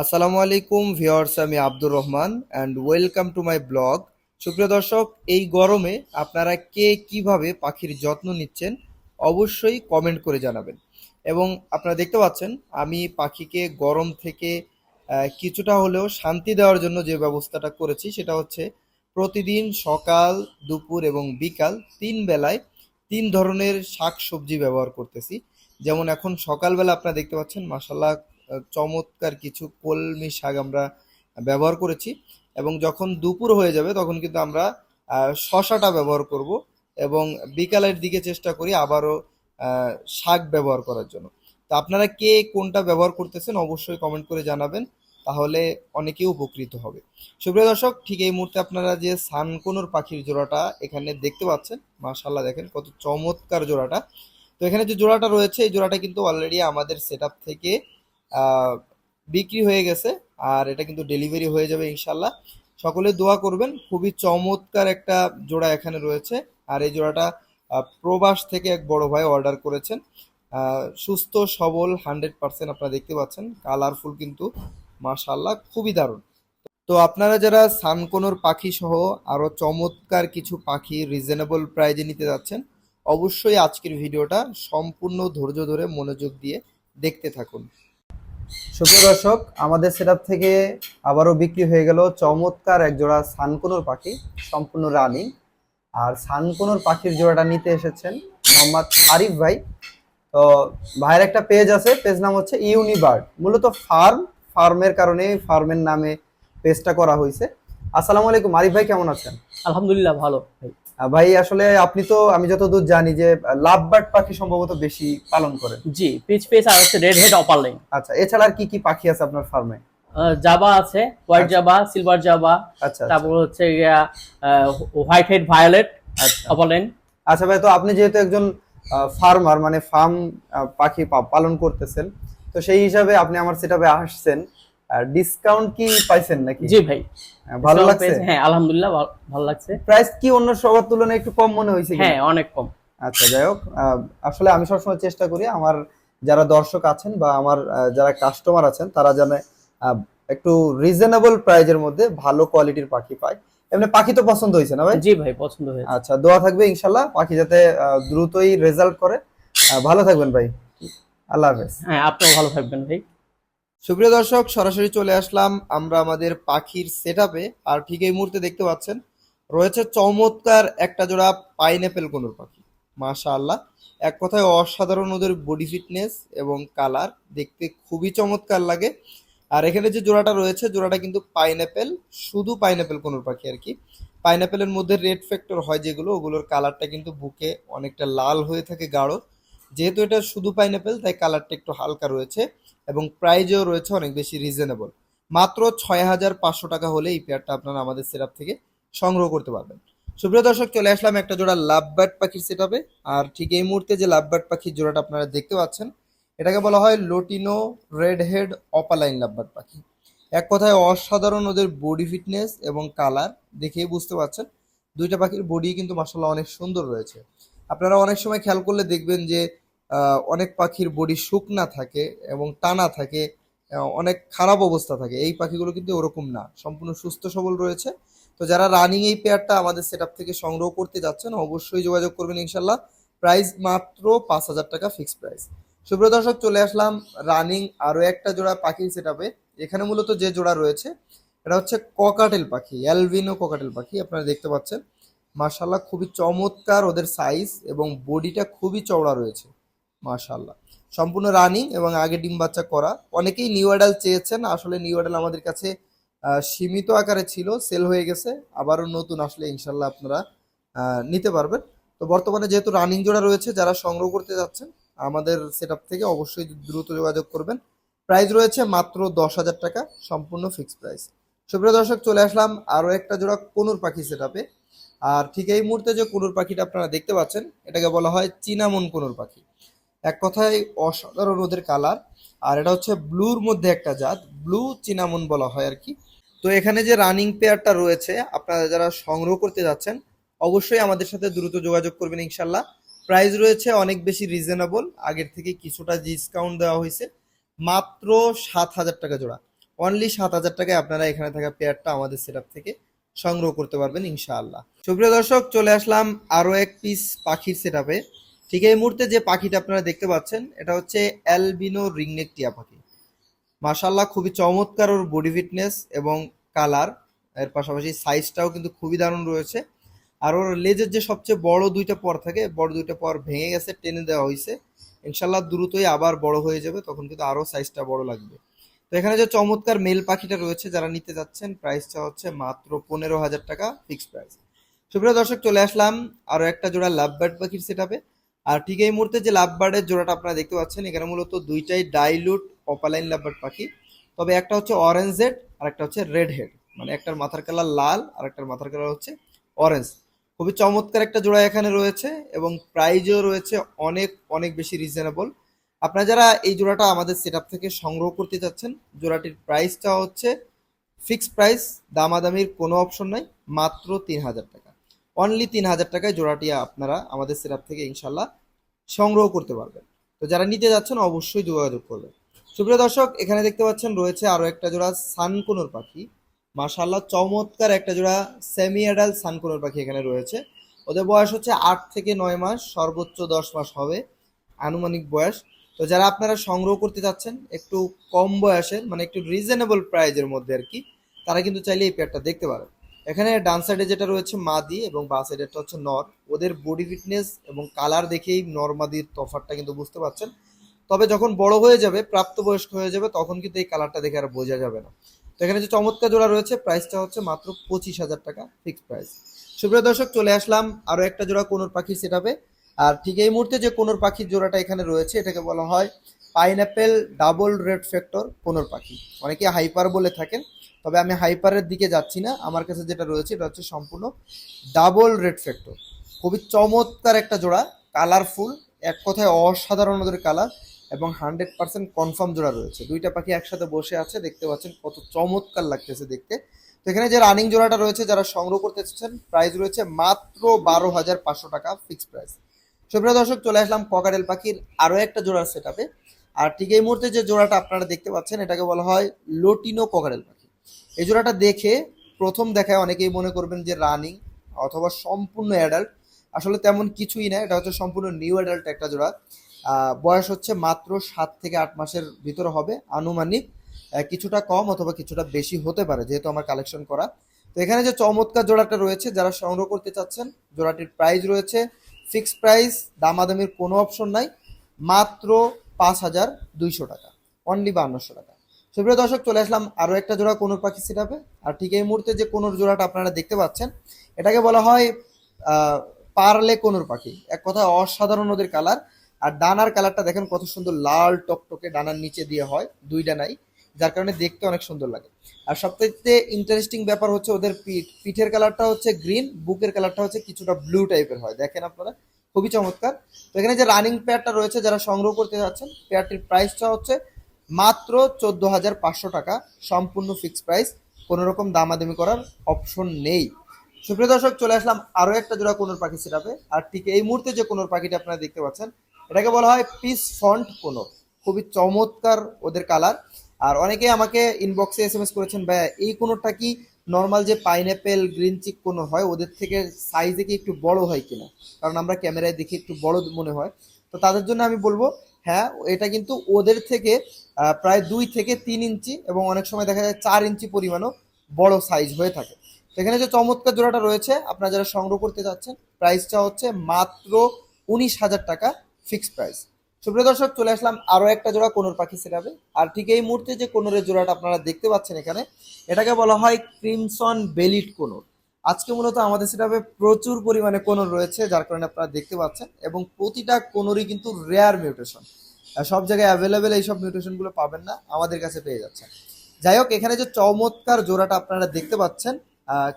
আসসালামু আলাইকুম ভিউয়ার্স, আমি Abdur Rahman and welcome to my blog সুপ্রিয় দর্শক, এই গরমে আপনারা কে কীভাবে পাখির যত্ন নিচ্ছেন অবশ্যই কমেন্ট করে জানাবেন। এবং আপনারা দেখতে পাচ্ছেন, আমি পাখিকে গরম থেকে কিছুটা হলেও শান্তি দেওয়ার জন্য যে ব্যবস্থাটা করেছি সেটা হচ্ছে প্রতিদিন সকাল, দুপুর এবং বিকাল তিন বেলায় তিন ধরনের শাক সবজি ব্যবহার করতেছি। যেমন এখন সকালবেলা আপনারা দেখতে পাচ্ছেন মাসাল্লাহ চমৎকার কিছু কলমি শাক আমরা ব্যবহার করেছি এবং যখন দুপুর হয়ে যাবে তখন কিন্তু আমরা শশাটা ব্যবহার করব এবং বিকালের দিকে চেষ্টা করি আবারও শাক ব্যবহার করার জন্য। তো আপনারা কে কোনটা ব্যবহার করতেছেন অবশ্যই কমেন্ট করে জানাবেন, তাহলে অনেকে উপকৃত হবে। সুপ্রিয় দর্শক, ঠিক এই মুহূর্তে আপনারা যে সানকোনোর পাখির জোড়াটা এখানে দেখতে পাচ্ছেন মাশাল্লাহ দেখেন কত চমৎকার জোড়াটা। তো এখানে যে জোড়াটা রয়েছে, এই জোড়াটা কিন্তু অলরেডি আমাদের সেট থেকে বিক্রি হয়ে গেছে, আর এটা কিন্তু ডেলিভারি হয়ে যাবে ইনশাল্লাহ সকলে দোয়া করবেন, খুবই চমৎকার একটা জোড়া এখানে রয়েছে, আর এই জোড়াটা প্রবাস থেকে এক বড় ভাই অর্ডার করেছেন। সুস্থ, সবল হান্ড্রেড পার্সেন্ট আপনারা দেখতে পাচ্ছেন কালারফুল কিন্তু মাশাল্লাহ খুবই দারুণ। তো আপনারা যারা সানকোনোর পাখি সহ আরও চমৎকার কিছু পাখি রিজনেবল প্রাইজে নিতে যাচ্ছেন, অবশ্যই আজকের ভিডিওটা সম্পূর্ণ ধৈর্য ধরে মনোযোগ দিয়ে দেখতে থাকুন। সুপ্রিয় দর্শক আমাদের সেটআপ থেকে আবারও বিক্রি হয়ে গেল চমৎকার এক জোড়া সানকোনোর পাখি, সম্পূর্ণ রানিং। আর সানকোনোর পাখির জোড়াটা নিতে এসেছেন মোহাম্মদ আরিফ ভাই। তো ভাইয়ের একটা পেজ আছে পেজ নাম হচ্ছে ইউনিবার্ড মূলত ফার্ম ফার্মের কারণে ফার্মের নামে পেজটা করা হয়েছে। আসসালামু আলাইকুম, আরিফ ভাই কেমন আছেন? আলহামদুলিল্লাহ, ভালো। ভাই ভাই আসলে আপনি তো আমি যতদূর জানি যে লাভ বার্ড পাখি সম্ভবত বেশি পালন করেন। জি পিচ পেস আর হচ্ছে রেড হেড অপার লাইন আচ্ছা এছাড়া আর কি কি পাখি আছে আপনার ফার্মে জাবা আছে হোয়াইট আচ্ছা। জাবা সিলভার জাবা আচ্ছা তারপর হচ্ছে হোয়াইট হেড ভায়োলেট আচ্ছা। অপার লাইন আচ্ছা ভাই তো আপনি যেহেতু একজন ফার্মার মানে ফার্ম পাখি পালন করতেছেন তো সেই হিসাবে আপনি আমার সেটাপে আসছেন। ডিসকাউন্ট কি পাইছেন নাকি? জি ভাই ভালো লাগছে? হ্যাঁ আলহামদুলিল্লাহ ভালো- লাগছে। প্রাইস কি অন্য সবার তুলনায় একটু কম মনে হয়েছে হ্যাঁ অনেক কম। আচ্ছা যাই হোক আসলে আমি সবসময় চেষ্টা করি আমার যারা দর্শক আছেন বা আমার যারা কাস্টমার আছেন তারা যেন একটু রিজনেবল প্রাইজের মধ্যে ভালো কোয়ালিটির পাখি পায়। এমনি পাখি তো পছন্দ হয়েছে না ভাই? জি ভাই পছন্দ হয়েছে। আচ্ছা দোয়া থাকবে ইনশাল্লাহ পাখি যাতে দ্রুতই রেজাল্ট করে। ভালো থাকবেন ভাই। আল্লাহ হাফেজ। হ্যাঁ আপনিও ভালো থাকবেন ভাই। সুপ্রিয় দর্শক, সরাসরি চলে আসলাম আমরা আমাদের পাখির সেট আর ঠিক এই মুহূর্তে দেখতে পাচ্ছেন, রয়েছে চমৎকার একটা জোড়া পাইনঅ্যাপেল কোনোর পাখি। মাশা আল্লাহ এক কথায় অসাধারণ ওদের বডি ফিটনেস এবং কালার দেখতে খুবই চমৎকার লাগে। আর এখানে যে জোড়াটা রয়েছে, জোড়াটা কিন্তু পাইনঅ্যাপেল শুধু পাইনঅ্যাপেল কোনোর পাখি আর কি। পাইনঅ্যাপেলের মধ্যে রেড ফ্যাক্টর হয় যেগুলো, ওগুলোর কালারটা কিন্তু বুকে অনেকটা লাল হয়ে থাকে গাঢ়। যেহেতু এটা শুধু পাইনঅ্যাপেল তাই কালারটা একটু হালকা রয়েছে। এবং প্রাইজও রয়েছে অনেক বেশি রিজনেবল মাত্র ছয় হাজার পাঁচশো টাকা হলে এই পেয়ারটা আপনারা আমাদের সেটআপ থেকে সংগ্রহ করতে পারবেন। সুপ্রিয় দর্শক, চলে আসলাম একটা জোড়া লাভবার্ড পাখির সেটআপে আর ঠিক এই মুহূর্তে যে লাভ লাভবার্ড পাখির জোড়াটা আপনারা দেখতে পাচ্ছেন, এটাকে বলা হয় lutino red head opaline lovebird পাখি। এক কথায় অসাধারণ ওদের বডি ফিটনেস এবং কালার দেখেই বুঝতে পারছেন। দুইটা পাখির বডি কিন্তু মাসাল্লাহ অনেক সুন্দর রয়েছে। আপনারা অনেক সময় খেয়াল করলে দেখবেন যে অনেক পাখির বডি শুকনা থাকে এবং টানা থাকে অনেক খারাপ অবস্থা থাকে। এই পাখিগুলো কিন্তু ওরকম না। সম্পূর্ণ সুস্থ সবল রয়েছে। তো যারা রানিং এই পেয়ারটা আমাদের সেটআপ থেকে সংগ্রহ করতে যাচ্ছেন, অবশ্যই যোগাযোগ করবেন ইনশাল্লাহ প্রাইস মাত্র পাঁচ হাজার টাকা ফিক্স প্রাইস সুপ্রিয় দর্শক, চলে আসলাম রানিং আরও একটা জোড়া পাখির সেটআপে এখানে মূলত যে জোড়া রয়েছে, এটা হচ্ছে ককাটেল পাখি অ্যালভিনো ককাটেল পাখি, আপনারা দেখতে পাচ্ছেন। মার্শাল্লাহ খুবই চমৎকার ওদের সাইজ এবং বডিটা খুবই চওড়া রয়েছে। মাশাল্লাহ সম্পূর্ণ রানিং এবং আগে ডিম বাচ্চা করা। অনেকেই নিউ অ্যাডাল চেয়েছেন, আসলে নিউ অ্যাডাল আমাদের কাছে সীমিত আকারে ছিল, সেল হয়ে গেছে, আবারও নতুন আসলে ইনশাল্লাহ আপনারা নিতে পারবেন। তো বর্তমানে যেহেতু রানিং জোড়া রয়েছে, যারা সংগ্রহ করতে যাচ্ছেন, আমাদের সেট থেকে অবশ্যই দ্রুত যোগাযোগ করবেন। প্রাইস রয়েছে মাত্র দশ হাজার টাকা, সম্পূর্ণ ফিক্স প্রাইস। সুপ্রিয় দর্শক, চলে আসলাম আরও একটা জোড়া কোনুর পাখি সেট আর ঠিক এই মুহূর্তে যে কোনুর পাখিটা আপনারা দেখতে পাচ্ছেন, এটাকে বলা হয় চিনামন কোনুর পাখি। এক কথায় অসাধারণ ওদের কালার। আর এটা হচ্ছে ব্লুর মধ্যে একটা জাত, ব্লু চিনামন বলা হয় আর কি। তো এখানে যে রানিং পেয়ারটা রয়েছে, আপনারা যারা সংগ্রহ করতে যাচ্ছেন, অবশ্যই আমাদের সাথে দ্রুত যোগাযোগ করবেন ইনশাল্লাহ। প্রাইস রয়েছে অনেক বেশি রিজনেবল আগের থেকে কিছুটা ডিসকাউন্ট দেওয়া হয়েছে। মাত্র সাত হাজার টাকা জোড়া। অনলি সাত হাজার টাকায় আপনারা এখানে থাকা পেয়ারটা আমাদের সেট থেকে সংগ্রহ করতে পারবেন ইনশাআল্লাহ। সুপ্রিয় দর্শক, চলে আসলাম আরও এক পিস পাখির সেট ঠিক এই মুহূর্তে যে পাখিটা আপনারা দেখতে পাচ্ছেন, এটা হচ্ছে অ্যালবিনো রিংনেক টিয়া পাখি। মাশাল্লাহ খুবই চমৎকার ওর বডি ফিটনেস এবং কালারের পাশাপাশি সাইজটাও কিন্তু খুবই দারুণ রয়েছে। আর ওর লেজের যে সবচেয়ে বড় দুইটা পর থাকে, বড় দুইটা পর ভেঙে গেছে, টেনে দেওয়া হয়েছে ইনশাল্লাহ দ্রুতই আবার বড় হয়ে যাবে, তখন কিন্তু আরও সাইজটা বড় লাগবে। তো এখানে যে চমৎকার মেল পাখিটা রয়েছে, যারা নিতে যাচ্ছেন প্রাইসটা হচ্ছে মাত্র পনেরো হাজার টাকা ফিক্সড প্রাইস সুপ্রিয় দর্শক, চলে আসলাম আরও একটা জোড়া লাভ বার্ড পাখির সেট আর ঠিক এই মুহূর্তে যে লাভ বার্ডের জোড়াটা আপনারা দেখতে পাচ্ছেন, এখানে মূলত দুইটাই ডাইলুট অপালাইন লাভ বার্ড পাখি। তবে একটা হচ্ছে অরেঞ্জ হেড আর একটা হচ্ছে রেড হেড মানে একটার মাথার কালার লাল, আর একটার মাথার কালার হচ্ছে অরেঞ্জ খুবই চমৎকার একটা জোড়া এখানে রয়েছে এবং প্রাইজও রয়েছে অনেক অনেক বেশি রিজনেবল আপনারা যারা এই জোড়াটা আমাদের সেট থেকে সংগ্রহ করতে চাচ্ছেন, জোড়াটির প্রাইসটা হচ্ছে ফিক্সড প্রাইস দামাদামির কোনো অপশন নাই, মাত্র তিন হাজার টাকা। অনলি তিন হাজার টাকায় জোড়াটি আপনারা আমাদের সেট থেকে ইনশাল্লাহ সংগ্রহ করতে পারবেন। তো যারা নিতে যাচ্ছেন অবশ্যই যোগাযোগ করবেন। সুপ্রিয় দর্শক, এখানে দেখতে পাচ্ছেন রয়েছে আরও একটা জোড়া সানকুনোর পাখি। মাশাল্লাহ চমৎকার একটা জোড়া সেমি অ্যাডাল সানকুনোর পাখি এখানে রয়েছে। ওদের বয়স হচ্ছে আট থেকে নয় মাস, সর্বোচ্চ দশ মাস হবে আনুমানিক বয়স। তো যারা আপনারা সংগ্রহ করতে চাচ্ছেন, একটু কম বয়সের মানে একটু রিজনেবল প্রাইজের মধ্যে আর কি, তারা কিন্তু চাইলে এই পেয়ারটা দেখতে পারেন। এখানে ডান সাইডে যেটা রয়েছে মাদি এবং বা সাইডেরটা হচ্ছে নর। ওদের বডি ফিটনেস এবং কালার দেখেই নর মাদির তফাতটা কিন্তু বুঝতে পারছেন। তবে যখন বড় হয়ে যাবে, প্রাপ্তবয়স্ক হয়ে যাবে, তখন কিন্তু এই কালারটা দেখে আর বোঝা যাবে না। তো এখানে যে চমৎকার জোড়া রয়েছে প্রাইসটা হচ্ছে মাত্র পঁচিশ হাজার টাকা ফিক্সড প্রাইস সুপ্রিয় দর্শক, চলে আসলাম আরও একটা জোড়া কোনোর পাখি সেটাবে আর ঠিক এই মুহূর্তে যে কোনোর পাখির জোড়াটা এখানে রয়েছে, এটাকে বলা হয় pineapple double red factor conure পাখি। অনেকে হাইপার বলে থাকেন তবে আমি হাইপারের দিকে যাচ্ছি না। আমার কাছে যেটা রয়েছে, এটা হচ্ছে সম্পূর্ণ ডাবল রেড ফ্যাক্টর। খুবই চমৎকার একটা জোড়া, কালারফুল, এক কথায় অসাধারণ ওদের কালার এবং হান্ড্রেড পার্সেন্ট কনফার্ম জোড়া রয়েছে। দুইটা পাখি একসাথে বসে আছে, দেখতে পাচ্ছেন কত চমৎকার লাগতেছে দেখতে। তো এখানে যে রানিং জোড়াটা রয়েছে, যারা সংগ্রহ করতে চাচ্ছেন প্রাইস রয়েছে মাত্র বারো হাজার পাঁচশো টাকা ফিক্সড প্রাইস। সুপ্রিয় দর্শক, চলে আসলাম ককারেল পাখির আরও একটা জোড়ার সেট আর ঠিক এই মুহূর্তে যে জোড়াটা আপনারা দেখতে পাচ্ছেন, এটাকে বলা হয় লোটিনো ককারেল পাখি। এই জোড়াটা দেখে প্রথম দেখায় অনেকেই মনে করবেন যে রানিং অথবা সম্পূর্ণ অ্যাডাল্ট আসলে তেমন কিছুই না, এটা হচ্ছে সম্পূর্ণ নিউ অ্যাডাল্ট একটা জোড়া। বয়স হচ্ছে মাত্র সাত থেকে আট মাসের ভিতরে হবে। আনুমানিক কিছুটা কম অথবা কিছুটা বেশি হতে পারে, যেহেতু আমার কালেকশন করা। তো এখানে যে চমৎকার জোড়াটা রয়েছে, যারা সংগ্রহ করতে চাচ্ছেন, জোড়াটির প্রাইস রয়েছে। ফিক্সড প্রাইস দামাদামির কোনো অপশন নাই। মাত্র পাঁচ হাজার দুইশো টাকা। অনলি বান্নশো টাকা। সুপ্রিয় দর্শক, চলে আসলাম আরও একটা জোড়া কোনোর পাখি সিটাপে আর ঠিক এই মুহূর্তে যে কোনোর জোড়াটা আপনারা দেখতে পাচ্ছেন, এটাকে বলা হয় পারলে কোনোর পাখি। এক কথায় অসাধারণ ওদের কালার আর ডানার কালারটা দেখেন কত সুন্দর লাল টকটকে ডানার নিচে দিয়ে হয়, দুই ডানাই, যার কারণে দেখতে অনেক সুন্দর লাগে। আর সবথেকে ইন্টারেস্টিং ব্যাপার হচ্ছে ওদের পিঠ। পিঠের কালারটা হচ্ছে গ্রিন বুকের কালারটা হচ্ছে কিছুটা ব্লু টাইপের হয়। দেখেন আপনারা, খুবই চমৎকার। তো এখানে যে রানিং পেয়ারটা রয়েছে, যারা সংগ্রহ করতে যাচ্ছেন পেয়ারটির প্রাইসটা হচ্ছে মাত্র চোদ্দ হাজার পাঁচশো টাকা সম্পূর্ণ ফিক্সড প্রাইস কোনো রকম দামাদামি করার অপশন নেই। সুপ্রিয় দর্শক, চলে আসলাম আরও একটা জোড়া কোনোর পাখি সেটাবে আর ঠিক এই মুহূর্তে যে কোনোর পাখিটা আপনারা দেখতে পাচ্ছেন, এটাকে বলা হয় পিস ফন্ট কোনো খুবই চমৎকার ওদের কালার আর অনেকেই আমাকে ইনবক্সে এস এম এস করেছেন ভাই এই কোনোটা কি নর্মাল যে পাইনঅ্যাপেল গ্রিন চিক কোনো হয়? ওদের থেকে সাইজে কি একটু বড় হয় কিনা? কারণ আমরা ক্যামেরায় দেখি একটু বড় মনে হয়। তো তাদের জন্য আমি বলব হ্যাঁ এটা কিন্তু ওদের থেকে প্রায় দুই থেকে তিন ইঞ্চি এবং অনেক সময় দেখা যায় চার ইঞ্চি পরিমাণও বড় সাইজ হয়ে থাকে। এখানে যে চমৎকার জোড়াটা রয়েছে, আপনারা যারা সংগ্রহ করতে যাচ্ছেন প্রাইসটা হচ্ছে মাত্র উনিশ হাজার টাকা ফিক্সড প্রাইস সুপ্রিয় দর্শক, চলে আসলাম আরও একটা জোড়া কোনোর পাখি সেটাবে আর ঠিক এই মুহূর্তে যে কোনোরের জোড়াটা আপনারা দেখতে পাচ্ছেন এখানে, এটাকে বলা হয় ক্রিমসন বেলিট কোনোর আজকে মূলত আমাদের সেটাবে প্রচুর পরিমাণে কোনোর রয়েছে, যার কারণে আপনারা দেখতে পাচ্ছেন এবং প্রতিটা কোনোরই কিন্তু রেয়ার মিউটেশন সব জায়গায় অ্যাভেলেবেল এইসব মিউটেশনগুলো পাবেন না, আমাদের কাছে পেয়ে যাচ্ছেন। যাই হোক, এখানে যে চমৎকার জোড়াটা আপনারা দেখতে পাচ্ছেন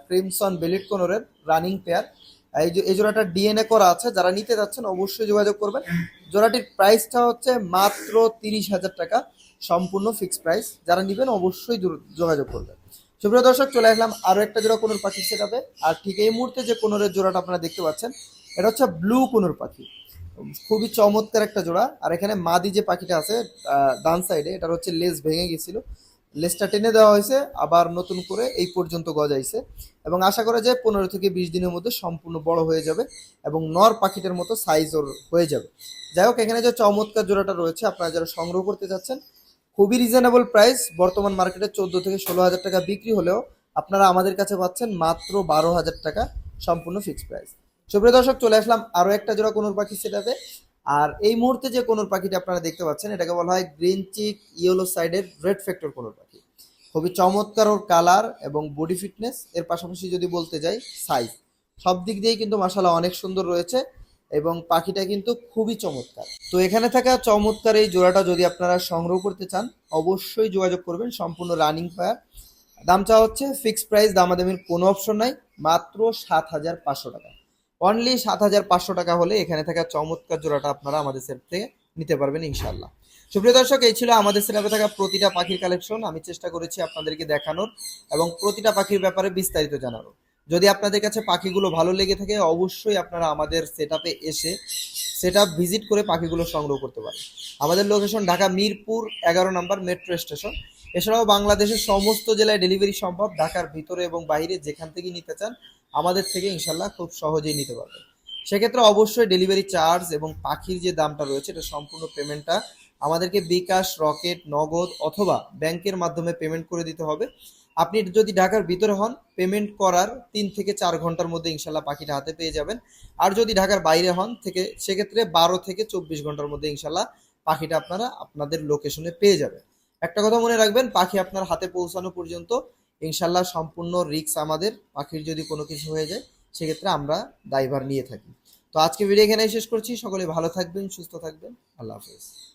ক্রিমসন বেলিট কোনোরের রানিং পেয়ার এই যে, এই জোড়াটা ডিএনএ করা আছে, যারা নিতে যাচ্ছেন অবশ্যই যোগাযোগ করবেন। জোড়াটির প্রাইসটা হচ্ছে মাত্র তিরিশ হাজার টাকা, সম্পূর্ণ ফিক্সড প্রাইস যারা নেবেন অবশ্যই যোগাযোগ করবেন। সুপ্রিয় দর্শক, চলে আসলাম আরও একটা জোড়া কোনোর পাখি সেটাবে আর ঠিক এই মুহূর্তে যে কোনোরের জোড়াটা আপনারা দেখতে পাচ্ছেন, এটা হচ্ছে ব্লু কোনোর পাখি। খুবই চমৎকার একটা জোড়া। আর এখানে মাদি যে পাখিটা আছে ডান সাইডে এটার হচ্ছে লেজ ভেঙে গেছিল। লেসটা টেনে দেওয়া হয়েছে, আবার নতুন করে এই পর্যন্ত গজাইছে। এবং আশা করা যায় পনেরো থেকে বিশ দিনের মধ্যে সম্পূর্ণ বড় হয়ে যাবে এবং নর পাখিটার মতো সাইজ ওর হয়ে যাবে। যাই হোক, এখানে যে চমৎকার জোড়াটা রয়েছে, আপনারা যারা সংগ্রহ করতে চাচ্ছেন, খুবই রিজনেবল প্রাইস বর্তমান মার্কেটে চোদ্দ থেকে ষোলো হাজার টাকা বিক্রি হলেও আপনারা আমাদের কাছে পাচ্ছেন মাত্র বারো হাজার টাকা সম্পূর্ণ ফিক্সড প্রাইস সুপ্রিয় দর্শক, চলে আসলাম আরও একটা জোড়া কোনোর পাখি সেটাতে আর এই মুহূর্তে যে কোনোর পাখিটা আপনারা দেখতে পাচ্ছেন, এটাকে বলা হয় গ্রিন চিক ইয়েলো সাইডের রেড ফ্যাক্টর কোনোর পাখি। খুবই চমৎকার ওর কালার এবং বডি ফিটনেস এর পাশাপাশি যদি বলতে যাই সাইজ সব দিক দিয়েই কিন্তু মাসালা অনেক সুন্দর রয়েছে এবং পাখিটা কিন্তু খুবই চমৎকার। তো এখানে থাকা চমৎকার এই জোড়াটা যদি আপনারা সংগ্রহ করতে চান, অবশ্যই যোগাযোগ করবেন, সম্পূর্ণ রানিং ফায়ার দাম চাওয়া হচ্ছে ফিক্সড প্রাইস দামাদামির কোনো অপশন নাই, মাত্র সাত হাজার পাঁচশো টাকা। অনলি সাত হাজার পাঁচশো টাকা হলে এখানে থাকা চমৎকার জোড়াটা আপনারা আমাদের সেট থেকে নিতে পারবেন ইনশাল্লাহ সুপ্রিয় দর্শক, এই ছিল আমাদের সেটাপে থাকা প্রতিটা পাখির কালেকশন আমি চেষ্টা করেছি আপনাদেরকে দেখানোর এবং প্রতিটা পাখির ব্যাপারে বিস্তারিত জানানোর। যদি আপনাদের কাছে পাখিগুলো ভালো লেগে থাকে, অবশ্যই আপনারা আমাদের সেট এসে সেট ভিজিট করে পাখিগুলো সংগ্রহ করতে পারেন। আমাদের লোকেশন ঢাকা মিরপুর এগারো নম্বর মেট্রো স্টেশন এছাড়াও বাংলাদেশের সমস্ত জেলায় ডেলিভারি সম্ভব। ঢাকার ভিতরে এবং বাইরে যেখান থেকে নিতে চান আমাদের থেকে ইনশাল্লাহ খুব সহজেই নিতে পারবেন সেক্ষেত্রে অবশ্যই ডেলিভারি চার্জ এবং পাখির যে দামটা রয়েছে, এটা সম্পূর্ণ পেমেন্টটা আমাদেরকে বিকাশ, রকেট, নগদ অথবা ব্যাংকের মাধ্যমে পেমেন্ট করে দিতে হবে। আপনি যদি ঢাকার ভিতরে হন, পেমেন্ট করার তিন থেকে চার ঘণ্টার মধ্যে ইনশাল্লাহ পাখিটা হাতে পেয়ে যাবেন। আর যদি ঢাকার বাইরে হন, থেকে সেক্ষেত্রে বারো থেকে চব্বিশ ঘণ্টার মধ্যে ইনশাল্লাহ পাখিটা আপনারা আপনাদের লোকেশনে পেয়ে যাবেন। একটা কথা মনে রাখবেন, পাখি আপনার হাতে পৌঁছানো পর্যন্ত ইনশাল্লাহ সম্পূর্ণ রিক্স আমাদের, পাখির যদি কোনো কিছু হয়ে যায়, সেক্ষেত্রে আমরা ড্রাইভার নিয়ে থাকি। তো আজকে ভিডিও এখানেই শেষ করছি। সকলে ভালো থাকবেন, সুস্থ থাকবেন। আল্লাহ হাফেজ।